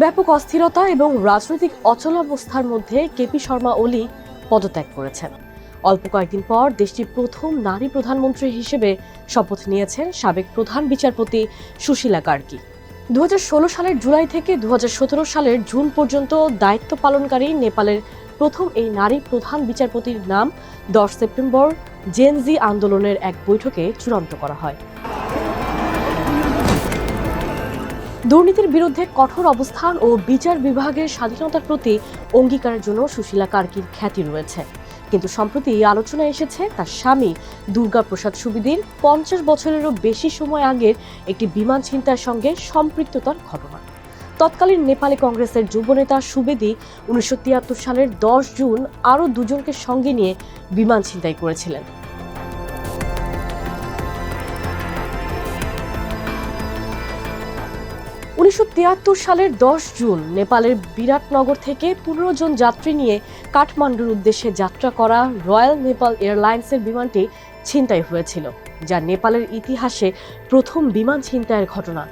ব্যাপক অস্থিরতা এবং রাজনৈতিক অচলাবস্থার মধ্যে কেপি শর্মা ওলি পদত্যাগ করেছেন। অল্প কয়েকদিন পর দেশটির প্রথম নারী প্রধানমন্ত্রী হিসেবে শপথ নিয়েছেন সাবেক প্রধান বিচারপতি সুশীলা কার্কি দু সালের জুলাই থেকে দু হাজার সতেরো সালের জুন পর্যন্ত দায়িত্ব পালনকারী নেপালের প্রথম এই নারী প্রধান বিচারপতির নাম দশ সেপ্টেম্বর জেনজি আন্দোলনের এক বৈঠকে চূড়ান্ত করা হয়। দুর্নীতির বিরুদ্ধে কঠোর অবস্থান ও বিচার বিভাগের স্বাধীনতার প্রতি অঙ্গীকারের জন্য সুশীলা কার্কির খ্যাতি রয়েছে। কিন্তু সম্প্রতি আলোচনায় এসেছে, তার স্বামী দুর্গা প্রসাদ সুবিদির পঞ্চাশ বছরেরও বেশি সময় আগের একটি বিমান ছিনতাইয়ের সঙ্গে সম্পৃক্ততার ঘটনা। তৎকালীন নেপালি কংগ্রেসের যুবনেতা সুবেদি উনিশশো তিয়াত্তর সালের দশ জুন আরও দুজনকে সঙ্গে নিয়ে বিমান ছিনতাই করেছিলেন। উনিশশো তিয়াত্তর সালের দশ জুন নেপালের বিরাটনগর থেকে পনেরো জন যাত্রী নিয়ে কাঠমান্ডুর উদ্দেশ্যে যাত্রা করা রয়্যাল নেপাল এয়ারলাইন্সের বিমানটি ছিনতাই হয়েছিল, যা নেপালের ইতিহাসে প্রথম বিমান ছিনতাইয়ের ঘটনা।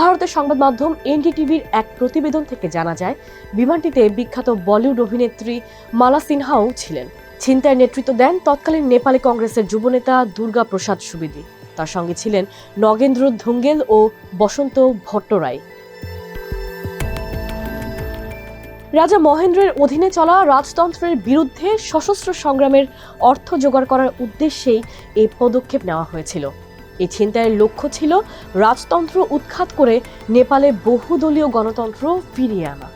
ভারতের সংবাদ মাধ্যম এনডিটিভির এক প্রতিবেদন থেকে জানা যায়, বিমানটিতে বিখ্যাত বলিউড অভিনেত্রী মালা সিনহাও ছিলেন। ছিনতাইয়ের নেতৃত্ব দেন তৎকালীন নেপালি কংগ্রেসের যুবনেতা দুর্গা প্রসাদ সুবেদী। তার সঙ্গে ছিলেন নগেন্দ্র ধুঙ্গেল ও বসন্ত ভট্টরায়। রাজা মহেন্দ্রের অধীনে চলা রাজতন্ত্রের বিরুদ্ধে সশস্ত্র সংগ্রামের অর্থ জোগাড় করার উদ্দেশ্যেই এই পদক্ষেপ নেওয়া হয়েছিল। এই ছিনতাইয়ের লক্ষ্য ছিল রাজতন্ত্র উৎখাত করে নেপালে বহুদলীয় গণতন্ত্র ফিরিয়ে আনা।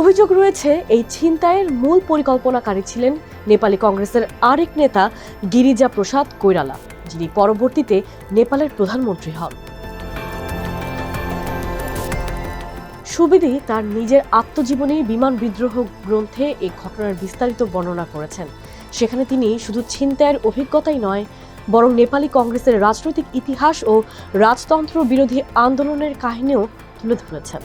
অভিযোগ রয়েছে, এই ছিনতাইয়ের মূল পরিকল্পনাকারী ছিলেন নেপালি কংগ্রেসের আরেক নেতা গিরিজা প্রসাদ কৈরালা, যিনি পরবর্তীতে নেপালের প্রধানমন্ত্রী হন। সুবিধি তার নিজের আত্মজীবনী বিমান বিদ্রোহ গ্রন্থে এই ঘটনার বিস্তারিত বর্ণনা করেছেন। সেখানে তিনি শুধু ছিনতাইয়ের অভিজ্ঞতাই নয়, বরং নেপালি কংগ্রেসের রাজনৈতিক ইতিহাস ও রাজতন্ত্র বিরোধী আন্দোলনের কাহিনীও তুলে ধরেছেন।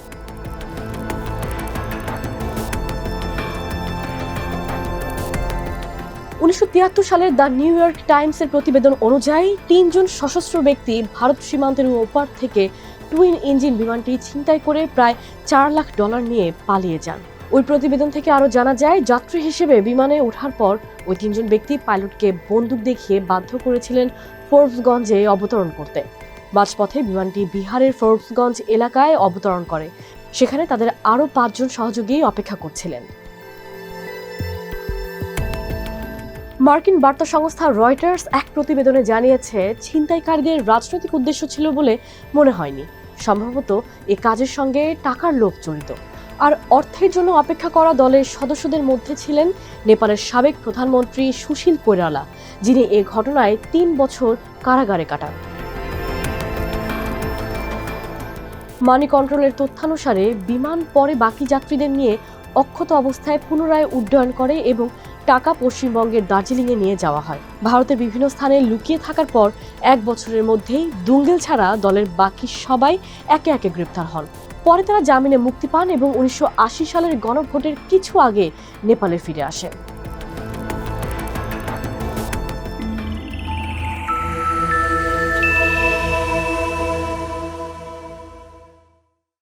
উনিশশো তিয়াত্তর সালের দ্য নিউ ইয়র্ক টাইমসের প্রতিবেদন অনুযায়ী, তিনজন সশস্ত্র ব্যক্তি ভারত সীমান্তের ওপার থেকে টুইন ইঞ্জিন বিমানটি ছিনতাই করে প্রায় চার লাখ ডলার নিয়ে পালিয়ে যান। ওই প্রতিবেদন থেকে আরও জানা যায়, যাত্রী হিসেবে বিমানে ওঠার পর ওই তিনজন ব্যক্তি পাইলটকে বন্দুক দেখিয়ে বাধ্য করেছিলেন ফোর্বসগঞ্জে অবতরণ করতে। মাঝপথে বিমানটি বিহারের ফোর্বসগঞ্জ এলাকায় অবতরণ করে। সেখানে তাদের আরও পাঁচজন সহযোগী অপেক্ষা করছিলেন। মার্কিন বার্তা সংস্থা রয়টার্স এক প্রতিবেদনে জানিয়েছে, ছিনতাইকারীদের রাজনৈতিক উদ্দেশ্য ছিল বলে মনে হয়নি। সম্ভবত এ কাজের সঙ্গে টাকার লোভ জড়িত। আর অর্থের জন্য অপেক্ষা করা দলের সদস্যদের মধ্যে ছিলেন নেপালের সাবেক প্রধানমন্ত্রী সুশীল কৈরালা যিনি এ ঘটনায় তিন বছর কারাগারে কাটান। মানি কন্ট্রোলের তথ্যানুসারে বিমান পরে বাকি যাত্রীদের নিয়ে অক্ষত অবস্থায় পুনরায় উড্ডয়ন করে এবং টাকা পশ্চিমবঙ্গের দার্জিলিংয়ে নিয়ে যাওয়া হয়। ভারতের বিভিন্ন স্থানে লুকিয়ে থাকার পর এক বছরের মধ্যেই দুঙ্গেল ছাড়া দলের বাকি সবাই একে একে গ্রেপ্তার হন। পরে তারা জামিনে মুক্তি পান এবং উনিশশো আশি সালের গণভোটের কিছু আগে নেপালে ফিরে আসেন।